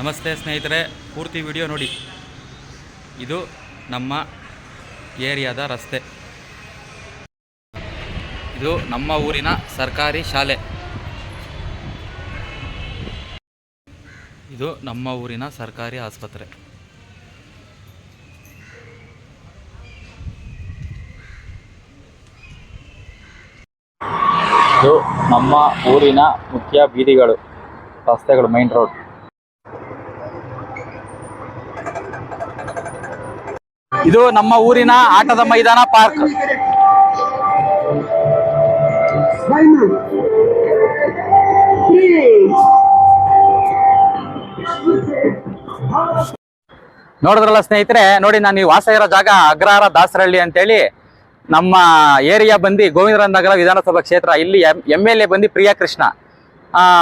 ನಮಸ್ತೆ ಸ್ನೇಹಿತರೆ, ಪೂರ್ತಿ ವಿಡಿಯೋ ನೋಡಿ. ಇದು ನಮ್ಮ ಏರಿಯಾದ ರಸ್ತೆ. ಇದು ನಮ್ಮ ಊರಿನ ಸರ್ಕಾರಿ ಶಾಲೆ. ಇದು ನಮ್ಮ ಊರಿನ ಸರ್ಕಾರಿ ಆಸ್ಪತ್ರೆ. ಇದು ನಮ್ಮ ಊರಿನ ಮುಖ್ಯ ಬೀದಿಗಳು, ರಸ್ತೆಗಳು ಮೈನ್ ರೋಡ್ ಇದು ನಮ್ಮ ಊರಿನ ಆಟದ ಮೈದಾನ ಪಾರ್ಕ್. ನೋಡಿದ್ರಲ್ಲ ಸ್ನೇಹಿತರೆ, ನೋಡಿ ನಾನು ಈ ವಾಸ ಇರೋ ಜಾಗ ಅಗ್ರಹಾರ ದಾಸರಹಳ್ಳಿ ಅಂತೇಳಿ. ನಮ್ಮ ಏರಿಯಾ ಬಂದು ಗೋವಿಂದರಾಜ ನಗರ ವಿಧಾನಸಭಾ ಕ್ಷೇತ್ರ, ಇಲ್ಲಿ ಎಂ ಎಲ್ ಎ ಬಂದು ಪ್ರಿಯಾ ಕೃಷ್ಣ.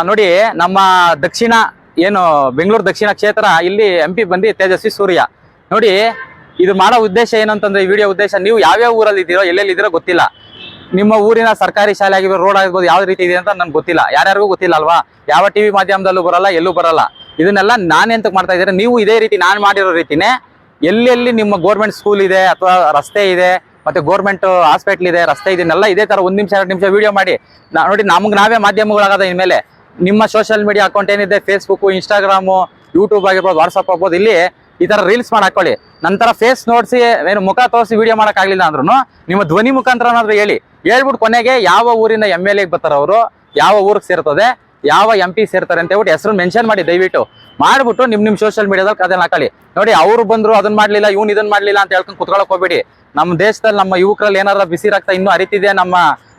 ನೋಡಿ ನಮ್ಮ ದಕ್ಷಿಣ, ಏನು ಬೆಂಗಳೂರು ದಕ್ಷಿಣ ಕ್ಷೇತ್ರ, ಇಲ್ಲಿ ಎಂ ಬಂದು ತೇಜಸ್ವಿ ಸೂರ್ಯ. ನೋಡಿ ಇದು ಮಾಡೋ ಉದ್ದೇಶ ಏನಂತಂದ್ರೆ, ಈ ವಿಡಿಯೋ ಉದ್ದೇಶ ನೀವು ಯಾವ್ಯಾವ ಊರಲ್ಲಿ ಇದ್ದೀರೋ ಎಲ್ಲೆಲ್ಲಿ ಇದ್ದೀರೋ ಗೊತ್ತಿಲ್ಲ. ನಿಮ್ಮ ಊರಿನ ಸರ್ಕಾರಿ ಶಾಲೆ ಆಗಿರ್ಬೋದು ರೋಡ್ ಆಗಿರ್ಬೋದು, ಯಾವ ರೀತಿ ಇದೆ ಅಂತ ನನ್ಗೆ ಗೊತ್ತಿಲ್ಲ. ಯಾರ್ಯಾರಿಗೂ ಗೊತ್ತಿಲ್ಲ ಅಲ್ವಾ? ಯಾವ ಟಿವಿ ಮಾಧ್ಯಮದಲ್ಲೂ ಬರಲ್ಲ, ಎಲ್ಲೂ ಬರಲ್ಲ. ಇದನ್ನೆಲ್ಲ ನಾನೆಂತಕ್ಕೆ ಮಾಡ್ತಾ ಇದ್ದೀರಾ ನೀವು ಇದೇ ರೀತಿ ನಾನು ಮಾಡಿರೋ ರೀತಿನೇ ಎಲ್ಲೆಲ್ಲಿ ನಿಮ್ಮ ಗೋರ್ಮೆಂಟ್ ಸ್ಕೂಲ್ ಇದೆ ಅಥವಾ ರಸ್ತೆ ಇದೆ, ಮತ್ತೆ ಗೋರ್ಮೆಂಟ್ ಹಾಸ್ಪಿಟ್ಲ್ ಇದೆ, ರಸ್ತೆ ಇದನ್ನೆಲ್ಲ ಇದೇ ತರ ಒಂದ್ ನಿಮಿಷ, ಎರಡು ನಿಮಿಷ ವಿಡಿಯೋ ಮಾಡಿ. ನೋಡಿ, ನಮ್ಗೆ ನಾವೇ ಮಾಧ್ಯಮಗಳಾಗದ ಇನ್ಮೇಲೆ. ನಿಮ್ಮ ಸೋಷಿಯಲ್ ಮೀಡಿಯಾ ಅಕೌಂಟ್ ಏನಿದೆ ಫೇಸ್ಬುಕ್ ಇನ್ಸ್ಟಾಗ್ರಾಮು ಯೂಟ್ಯೂಬ್ ಆಗಿರ್ಬೋದು ವಾಟ್ಸಪ್ ಆಗ್ಬೋದು ಇಲ್ಲಿ ಈ ತರ ರೀಲ್ಸ್ ಮಾಡಿ ಹಾಕೊಳ್ಳಿ. ನಂತರ ಫೇಸ್ ನೋಡಿಸಿ, ಏನು ಮುಖ ತೋರಿಸಿ ವಿಡಿಯೋ ಮಾಡೋಕ್ಕಾಗಲಿಲ್ಲ ಅಂದ್ರೂ ನಿಮ್ಮ ಧ್ವನಿ ಮುಖಾಂತರ ಹೇಳಿ. ಹೇಳ್ಬಿಟ್ಟು ಕೊನೆಗೆ ಯಾವ ಊರಿನ ಎಂ ಎಲ್ ಎಗೆ ಅವರು, ಯಾವ ಊರಿಗೆ ಸೇರ್ತದೆ, ಯಾವ ಎಂ ಪಿ ಸೇರ್ತಾರೆ ಅಂತ ಹೇಳ್ಬಿಟ್ಟು ಹೆಸರು ಮೆನ್ಷನ್ ಮಾಡಿ ದಯವಿಟ್ಟು. ಮಾಡ್ಬಿಟ್ಟು ನಿಮ್ ನಿಮ್ ಸೋಷಿಯಲ್ ಮೀಡಿಯಾದಲ್ಲಿ ಅದನ್ನ ಹಾಕೊಳ್ಳಿ. ನೋಡಿ, ಅವ್ರು ಬಂದ್ರು ಅದನ್ನ ಮಾಡ್ಲಿಲ್ಲ, ಇವ್ನು ಇದನ್ನ ಮಾಡ್ಲಿಲ್ಲ ಅಂತ ಹೇಳ್ಕೊಂಡು ಕುತ್ಕೊಳಕ್ ಹೋಗ್ಬೇಡಿ. ನಮ್ಮ ದೇಶದಲ್ಲಿ ನಮ್ಮ ಯುವಕರಲ್ಲಿ ಏನಾರ ಬಿಸಿ ರಕ್ತ ಇನ್ನೂ ಅರಿತಿದೆ, ನಮ್ಮ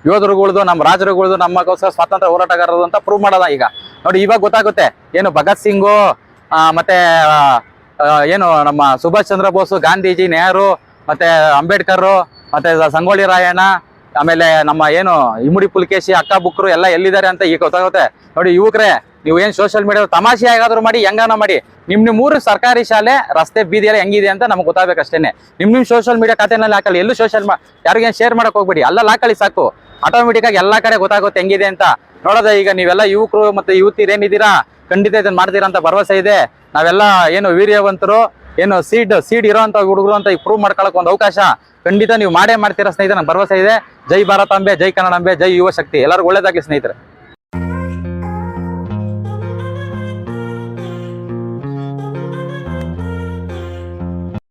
ಯೋಧರುಗಳ್ದು, ನಮ್ಮ ರಾಜರುಗಳ್ದು ನಮ್ಮಗೋಸ್ಕರ ಸ್ವಾತಂತ್ರ್ಯ ಹೋರಾಟಗಾರರು ಅಂತ ಪ್ರೂವ್ ಮಾಡೋದ ಈಗ? ನೋಡಿ, ಇವಾಗ ಗೊತ್ತಾಗುತ್ತೆ. ಏನು ಭಗತ್ ಸಿಂಗು ಮತ್ತೆ ಏನು ನಮ್ಮ ಸುಭಾಷ್ ಚಂದ್ರ ಬೋಸ್, ಗಾಂಧೀಜಿ, ನೆಹರು, ಮತ್ತೆ ಅಂಬೇಡ್ಕರ್, ಮತ್ತೆ ಸಂಗೊಳ್ಳಿ ರಾಯಣ್ಣ, ಆಮೇಲೆ ನಮ್ಮ ಏನು ಇಮ್ಮಡಿ ಪುಲ್ಕೇಶಿ, ಅಕ್ಕ ಬುಕ್ರು ಎಲ್ಲ ಎಲ್ಲಿದ್ದಾರೆ ಅಂತ ಈಗ ಗೊತ್ತಾಗುತ್ತೆ. ನೋಡಿ ಯುವಕರೇ, ನೀವು ಏನು ಸೋಷಿಯಲ್ ಮೀಡಿಯಾ ತಮಾಷೆ ಹೇಗಾದ್ರೂ ಮಾಡಿ, ಹೆಂಗಾನ ಮಾಡಿ, ನಿಮ್ ನಿಮ್ ಊರು ಸರ್ಕಾರಿ ಶಾಲೆ, ರಸ್ತೆ ಬೀದಿಯಲ್ಲಿ ಹೆಂಗಿದೆ ಅಂತ ನಮ್ಗೆ ಗೊತ್ತಾಗಬೇಕು ಅಷ್ಟೇನೆ ನಿಮ್ ನಿಮ್ ಸೋಷಿಯಲ್ ಮೀಡಿಯಾ ಖಾತೆನಲ್ಲಿ ಹಾಕಲಿ ಎಲ್ಲೂ ಸೋಷಿಯಲ್ ಯಾರಿಗೇನು ಶೇರ್ ಮಾಡಕ್ ಹೋಗ್ಬೇಡಿ ಅಲ್ಲ ಹಾಕಲಿ ಸಾಕು. ಆಟೋಮೆಟಿಕ್ ಆಗಿ ಎಲ್ಲಾ ಕಡೆ ಗೊತ್ತಾಗುತ್ತೆ, ಹೆಂಗಿದೆ ಅಂತ. ನೋಡೋದ ಈಗ ನೀವೆಲ್ಲ ಯುವಕರು ಮತ್ತೆ ಯುವತಿಯರು ಏನಿದ್ದೀರಾ, ಖಂಡಿತ ಇದನ್ನ ಮಾಡ್ತೀರಾ ಅಂತ ಭರವಸೆ ಇದೆ. ನಾವೆಲ್ಲ ಏನು ವೀರ್ಯವಂತರು, ಏನು ಸೀಡ್ ಸೀಡ್ ಇರೋಂಥ ಹುಡುಗರು ಅಂತ ಪ್ರೂವ್ ಮಾಡ್ಕೊಳಕ್ ಒಂದು ಅವಕಾಶ ಖಂಡಿತ ನೀವು ಮಾಡೇ ಮಾಡ್ತೀರಾ ಸ್ನೇಹಿತರೆ, ನಂಗೆ ಭರವಸೆ ಇದೆ. ಜೈ ಭಾರತಾಂಬೆ ಜೈ ಕನ್ನಡಾಂಬೆ ಜೈ ಯುವ ಶಕ್ತಿ. ಎಲ್ಲರಿಗೂ ಒಳ್ಳೇದಾಗಲಿ ಸ್ನೇಹಿತರೆ.